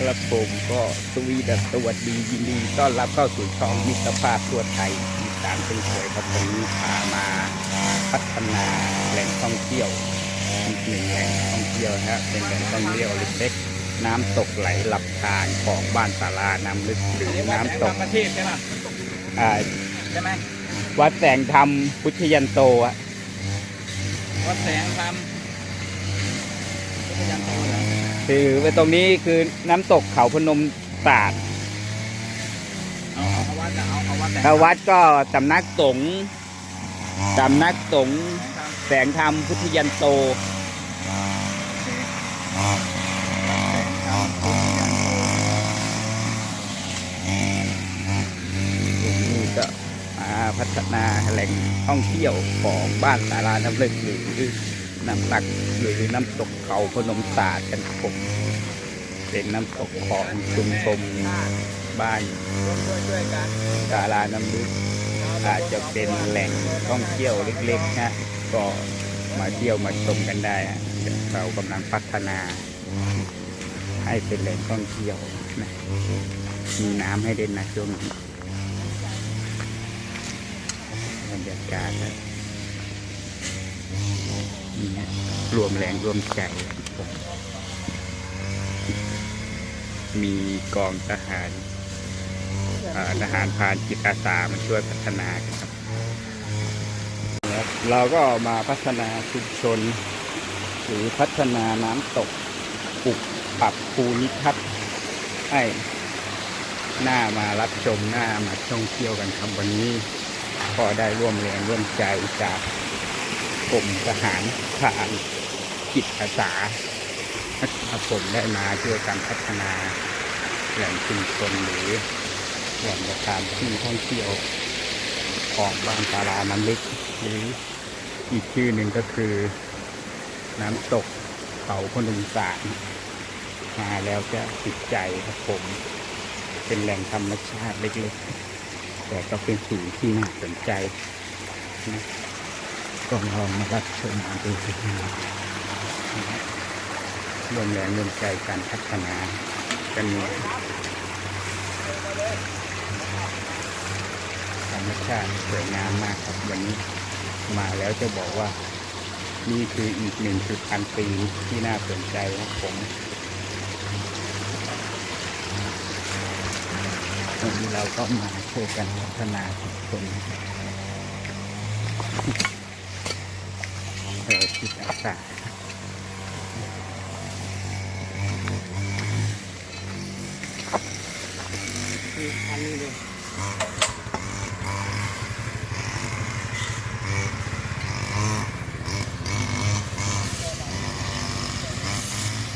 ครับผมก็สวีดัสสวัสดียินดีต้อนรับเข้าสู่ช่องมิตรภาพทั่วไทยอีสานเป็นสวยครับวันนี้พามาพัฒนาแหล่งท่องเที่ยวอีกหนึ่งแหล่งท่องเที่ยวนะฮะเป็นแหล่งท่องเที่ยวเล็กๆน้ำตกไหลหลับทางของบ้านสาราน้ำลึกหรือน้ำตกประเทศใช่ป่ะอ่าใช่ไหมวัดแสงธรรมพุทธยันโตอะวัดแสงธรรมพุทธยันโตเหรอ คือไปตรงนี้คือน้ำตกเขาพนมศาสตร์เอาเอาวัดจะเอาเอาวัดแสงถ้าวัดก็สำนักสงฆ์สำนักสงฆ์แสงธรรมแสงธรรมพุทธยันโตแสงธรรมพุทธยันโต นี่ก็มาพัฒนาแหล่งท่องเที่ยวของบ้านสาราน้ำลึกหรือ น้ำหนักหรือน้ำตกเขาพนมศาสตร์กันครับผมเป็นน้ำตกของชุมชนบ้านร่วมด้วยช่วยกันสาราน้ำลึกอาจจะเป็นแหล่งท่องเที่ยวเล็กๆนะก็มาเที่ยวมาชมกันได้เรากำลังพัฒนา ให้เป็นแหล่งท่องเที่ยวนะมีน้ำให้เล่นนะช่วงนี้บรรยากาศนะ นี่ฮะรวมแรงรวมใจมีกองทหารทหารพรานจิตอาสามาช่วยพัฒนาครับ เราก็มาพัฒนาชุมชน หรือพัฒนาน้ำตกปลุกปรับภูนิทัศน์ให้หน้ามารับชมหน้ามาท่องเที่ยวกันครับวันนี้ ก็ได้ร่วมแรงร่วมใจจาก กรมทหารพรานจิตอาสาผมได้มาช่วยกันพัฒนาแหล่งชุมชนหรือแหล่งสถานที่ท่องเที่ยวของบานสาราน้ำลึกหรืออีกชื่อหนึ่งก็คือ น้ำตกเขาพนมสารมาแล้วจะติดใจครับผม เป็นแหล่งธรรมชาติเล็กๆ แต่ก็เป็นสิ่งที่น่าสนใจนะ ก็ลองมารับชมมาดูกันนะรวมแรงรวมใจการพัฒนากันธรรมชาติสวยงามมากครับวันนี้มาแล้วจะบอกว่า นี่คืออีกหนึ่งจุดอันซีที่น่าสนใจครับผมวันนี้เราก็มาช่วยกันพัฒนาชุมชน เราคิตอาสาอันนี้เลย